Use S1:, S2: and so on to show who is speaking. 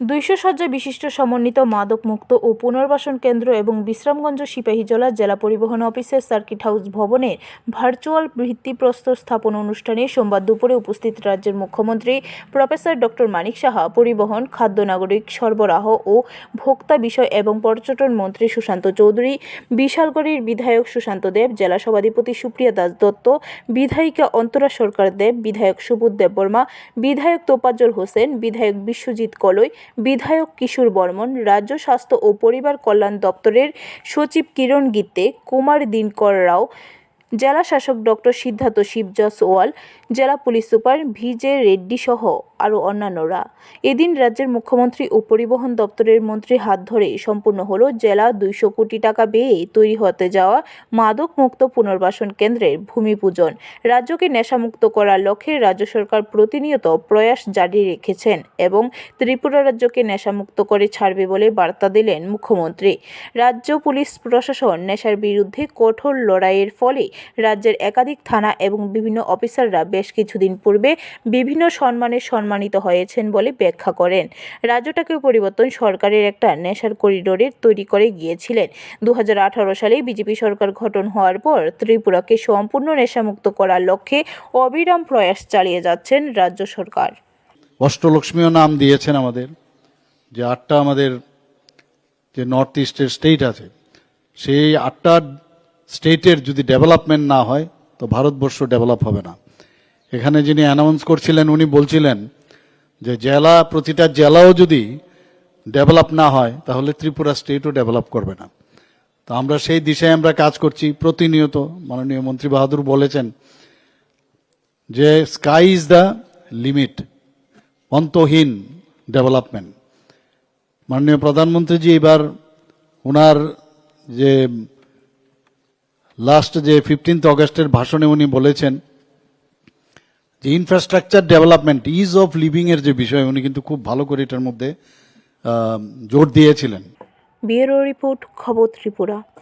S1: দুইশো শয্যা বিশিষ্ট সমন্বিত মাদকমুক্ত ও পুনর্বাসন কেন্দ্র এবং বিশ্রামগঞ্জ সিপাহী সিপাহীজলা জেলা পরিবহন অফিসের সার্কিট হাউস ভবনের ভার্চুয়াল ভিত্তিপ্রস্তর স্থাপন অনুষ্ঠানে সোমবার দুপুরে উপস্থিত রাজ্যের মুখ্যমন্ত্রী প্রফেসর ডক্টর মানিক সাহা, পরিবহন, খাদ্য, নাগরিক সরবরাহ ও ভোক্তা বিষয় এবং পর্যটন মন্ত্রী সুশান্ত চৌধুরী, বিশালগড়ির বিধায়ক সুশান্ত দেব, জেলা সভাধিপতি সুপ্রিয়া দাস দত্ত, বিধায়িকা অন্তরা সরকার দেব, বিধায়ক সুবোধ দেববর্মা বিধায়ক তোপাজ্জল হোসেন, বিধায়ক বিশ্বজিৎ কলই বিধায়ক কিশোর বর্মন, রাজ্য স্বাস্থ্য ও পরিবার কল্যাণ দপ্তরের সচিব কিরণ গীতে কুমার দিনকর রাও, জেলা শাসক ডক্টর সিদ্ধার্থ শিবজসওয়াল জেলা পুলিশ সুপার ভিজে রেড্ডি সহ। আরও অন্যান্যরা। এদিন রাজ্যের মুখ্যমন্ত্রী ও পরিবহন দপ্তরের মন্ত্রী হাত ধরে সম্পূর্ণ হলো জেলা দুইশো কোটি টাকা ব্যয়ে তৈরি হতে যাওয়া মাদক মুক্ত পুনর্বাসন কেন্দ্রের ভূমি পূজন। রাজ্যকে নেশামুক্ত করার লক্ষ্যে রাজ্য সরকার প্রতিনিয়ত প্রয়াস জারি রেখেছেন এবং ত্রিপুরা রাজ্যকে নেশামুক্ত করে ছাড়বে বলে বার্তা দিলেন মুখ্যমন্ত্রী। রাজ্য পুলিশ প্রশাসন নেশার বিরুদ্ধে কঠোর লড়াইয়ের ফলে রাজ্যের একাধিক থানা এবং বিভিন্ন অফিসাররা বেশ কিছুদিন পূর্বে বিভিন্ন সম্মানে সম্মানিত হয়েছেন বলে ব্যাখ্যা করেন। রাজ্যটাকে পরিবর্তন সরকারের একটা নেশার করিডোরের তৈরি করে গিয়েছিলেন। দু হাজার সালে বিজেপি সরকার গঠন হওয়ার পর ত্রিপুরাকে সম্পূর্ণ নেশামুক্ত করার লক্ষ্যে অবিরাম প্রয়াস চালিয়ে যাচ্ছেন রাজ্য সরকার।
S2: অষ্টলক্ষ্মীও নাম দিয়েছেন আমাদের। যে আটটা আমাদের যে নর্থ ইস্টের স্টেট আছে, সেই আটটা স্টেটের যদি ডেভেলপমেন্ট না হয়, তো ভারতবর্ষ ডেভেলপ হবে না। এখানে যিনি অ্যানাউন্স করছিলেন, উনি বলছিলেন যে জেলা, প্রতিটা জেলাও যদি ডেভেলপ না হয়, তাহলে ত্রিপুরা স্টেটও ডেভেলপ করবে না। তো আমরা সেই দিশায় আমরা কাজ করছি প্রতিনিয়ত। মাননীয় মন্ত্রী বাহাদুর বলেছেন যে স্কাই ইজ দ্য লিমিট অন্তহীন ডেভেলপমেন্ট মাননীয় প্রধানমন্ত্রীজি এবার ওনার যে লাস্ট যে ফিফটিন্থ অগস্টের ভাষণে উনি বলেছেন যে infrastructure development ease of living এর যে বিষয়, উনি কিন্তু খুব ভালো করে এটার মধ্যে জোর দিয়েছিলেন।
S1: বিউরো রিপোর্ট, খবর ত্রিপুরা।